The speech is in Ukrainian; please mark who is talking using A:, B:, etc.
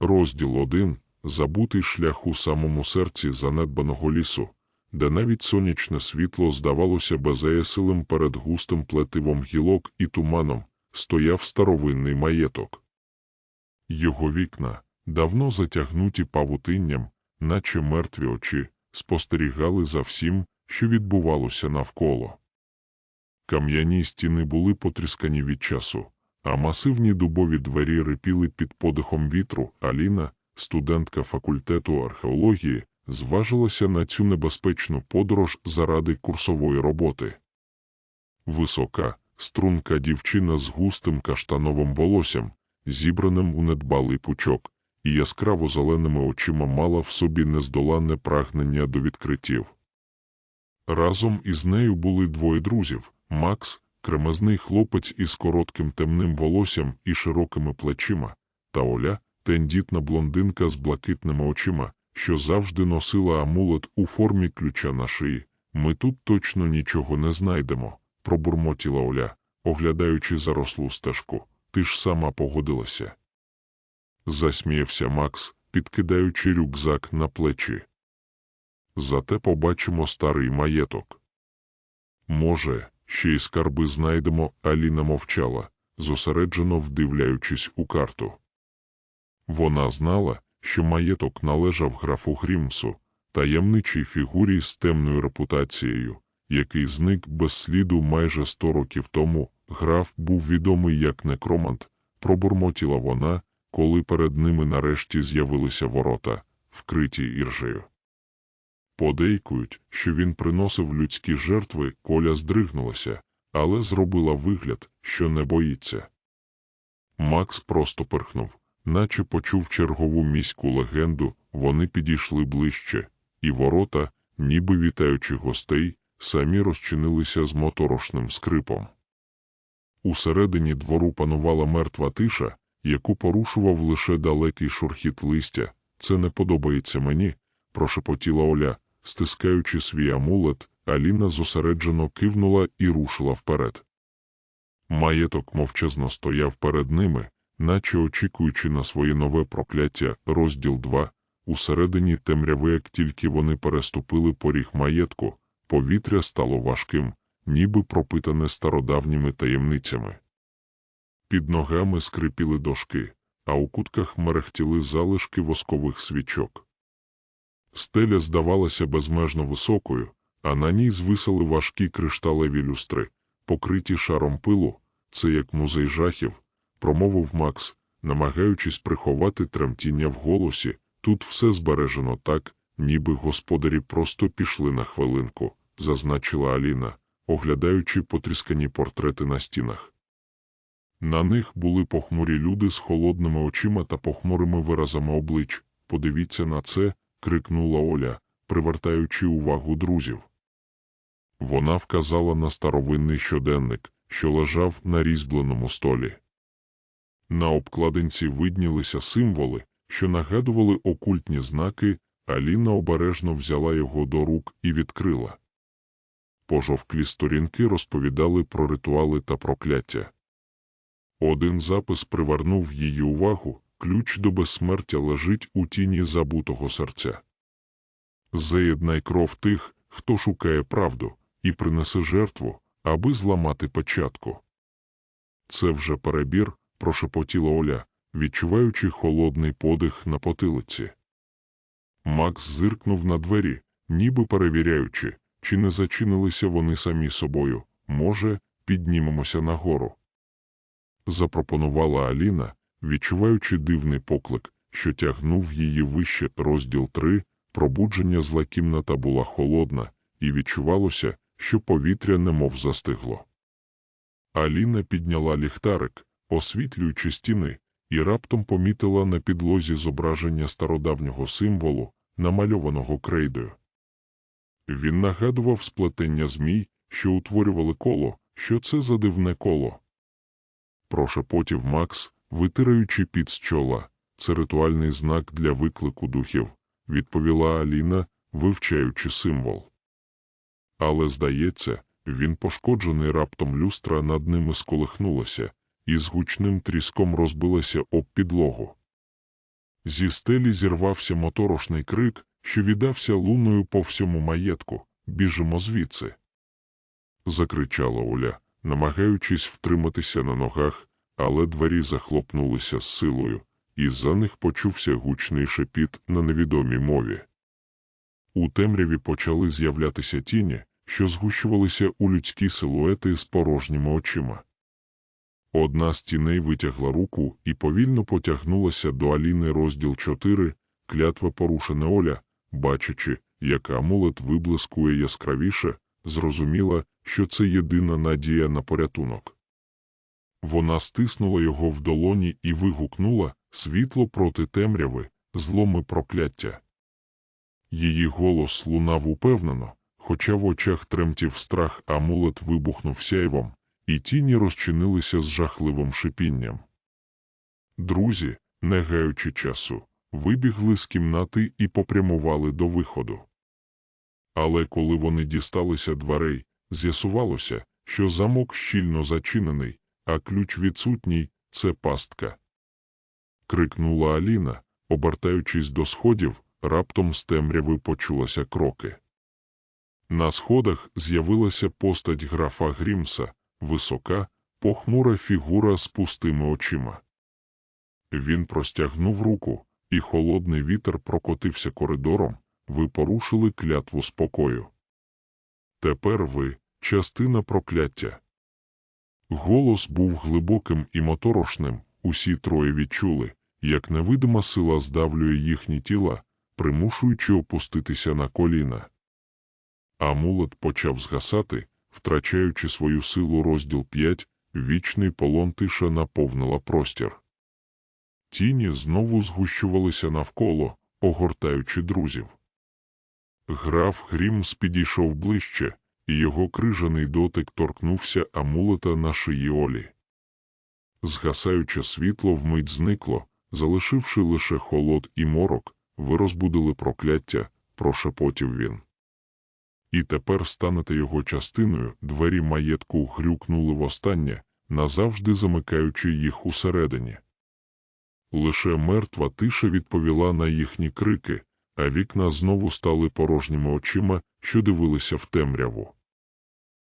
A: Розділ 1. Забутий шлях у самому серці занедбаного лісу, де навіть сонячне світло здавалося безеясилим перед густим плетивом гілок і туманом, стояв старовинний маєток. Його вікна, давно затягнуті павутинням, наче мертві очі, спостерігали за всім, що відбувалося навколо. Кам'яні стіни були потріскані від часу, а масивні дубові двері рипіли під подихом вітру. Аліна, студентка факультету археології, зважилася на цю небезпечну подорож заради курсової роботи. Висока, струнка дівчина з густим каштановим волоссям, зібраним у недбалий пучок, і яскраво зеленими очима мала в собі нездоланне прагнення до відкриттів. Разом із нею були двоє друзів Макс, кремезний хлопець із коротким темним волоссям і широкими плечима, та Оля, тендітна блондинка з блакитними очима, що завжди носила амулет у формі ключа на шиї. Ми тут точно нічого не знайдемо, пробурмотіла Оля, оглядаючи зарослу стежку. Ти ж сама погодилася. Засміявся Макс, підкидаючи рюкзак на плечі. Зате побачимо старий маєток. Може, ще й скарби знайдемо, Аліна мовчала, зосереджено вдивляючись у карту. Вона знала, що маєток належав графу Грімсу, таємничій фігурі з темною репутацією, який зник без сліду майже сто років тому. Граф був відомий як некромант, пробурмотіла вона, коли перед ними нарешті з'явилися ворота, вкриті іржею. Подейкують, що він приносив людські жертви, коля здригнулася, але зробила вигляд, що не боїться. Макс просто перхнув, наче почув чергову міську легенду, вони підійшли ближче, і ворота, ніби вітаючи гостей, самі розчинилися з моторошним скрипом. Усередині двору панувала мертва тиша, яку порушував лише далекий шурхіт листя. Це не подобається мені, прошепотіла Оля, стискаючи свій амулет, Аліна зосереджено кивнула і рушила вперед. Маєток мовчазно стояв перед ними, наче очікуючи на своє нове прокляття, розділ 2. Усередині темряви, як тільки вони переступили поріг маєтку, повітря стало важким, ніби пропитане стародавніми таємницями. Під ногами скрипіли дошки, а у кутках мерехтіли залишки воскових свічок. Стеля здавалася безмежно високою, а на ній звисали важкі кришталеві люстри, покриті шаром пилу, це як музей жахів, промовив Макс, намагаючись приховати тремтіння в голосі. Тут все збережено так, ніби господарі просто пішли на хвилинку, зазначила Аліна, оглядаючи потріскані портрети на стінах. На них були похмурі люди з холодними очима та похмурими виразами облич. Подивіться на це, крикнула Оля, привертаючи увагу друзів. Вона вказала на старовинний щоденник, що лежав на різьбленому столі. На обкладинці виднілися символи, що нагадували окультні знаки, Аліна обережно взяла його до рук і відкрила. Пожовклі сторінки розповідали про ритуали та прокляття. Один запис привернув її увагу ключ до безсмертя лежить у тіні забутого серця. Заєднай кров тих, хто шукає правду, і принесе жертву, аби зламати початку. Це вже перебір, прошепотіла Оля, відчуваючи холодний подих на потилиці. Макс зиркнув на двері, ніби перевіряючи, чи не зачинилися вони самі собою. Може, піднімемося нагору. Запропонувала Аліна, відчуваючи дивний поклик, що тягнув її вище розділ 3, пробудження зла кімната була холодна, і відчувалося, що повітря немов застигло. Аліна підняла ліхтарик, освітлюючи стіни, і раптом помітила на підлозі зображення стародавнього символу, намальованого крейдою. Він нагадував сплетення змій, що утворювали коло, що це за дивне коло. Прошепотів Макс, витираючи під з чола. Це ритуальний знак для виклику духів, відповіла Аліна, вивчаючи символ. Але, здається, він пошкоджений раптом люстра над ними сколихнулася і з гучним тріском розбилася об підлогу. Зі стелі зірвався моторошний крик, що віддався луною по всьому маєтку. Біжимо звідси. Закричала Оля, намагаючись втриматися на ногах, але двері захлопнулися з силою, і за них почувся гучний шепіт на невідомій мові. У темряві почали з'являтися тіні, що згущувалися у людські силуети з порожніми очима. Одна з тіней витягла руку і повільно потягнулася до Аліни розділ 4, клятва порушена Оля, бачачи, як амулет виблискує яскравіше, зрозуміла, що це єдина надія на порятунок. Вона стиснула його в долоні і вигукнула світло проти темряви, зломи прокляття. Її голос лунав упевнено, хоча в очах тремтів страх амулет вибухнув сяйвом, і тіні розчинилися з жахливим шипінням. Друзі, не гаючи часу, вибігли з кімнати і попрямували до виходу. Але коли вони дісталися дверей, з'ясувалося, що замок щільно зачинений, а ключ відсутній це пастка. Крикнула Аліна, обертаючись до сходів, раптом з темряви почулося кроки. На сходах з'явилася постать графа Грімса, висока, похмура фігура з пустими очима. Він простягнув руку, і холодний вітер прокотився коридором, ви порушили клятву спокою. Тепер ви частина прокляття. Голос був глибоким і моторошним, усі троє відчули, як невидима сила здавлює їхні тіла, примушуючи опуститися на коліна. Амулет почав згасати, втрачаючи свою силу розділ 5, вічний полон тиша наповнила простір. Тіні знову згущувалися навколо, огортаючи друзів. Граф Грімс підійшов ближче, його крижаний дотик торкнувся амулета на шиї Олі. Згасаюче світло вмить зникло, залишивши лише холод і морок, ви розбудили прокляття, прошепотів він. І тепер станете його частиною, двері маєтку грюкнули востаннє, назавжди замикаючи їх усередині. Лише мертва тиша відповіла на їхні крики, а вікна знову стали порожніми очима, що дивилися в темряву.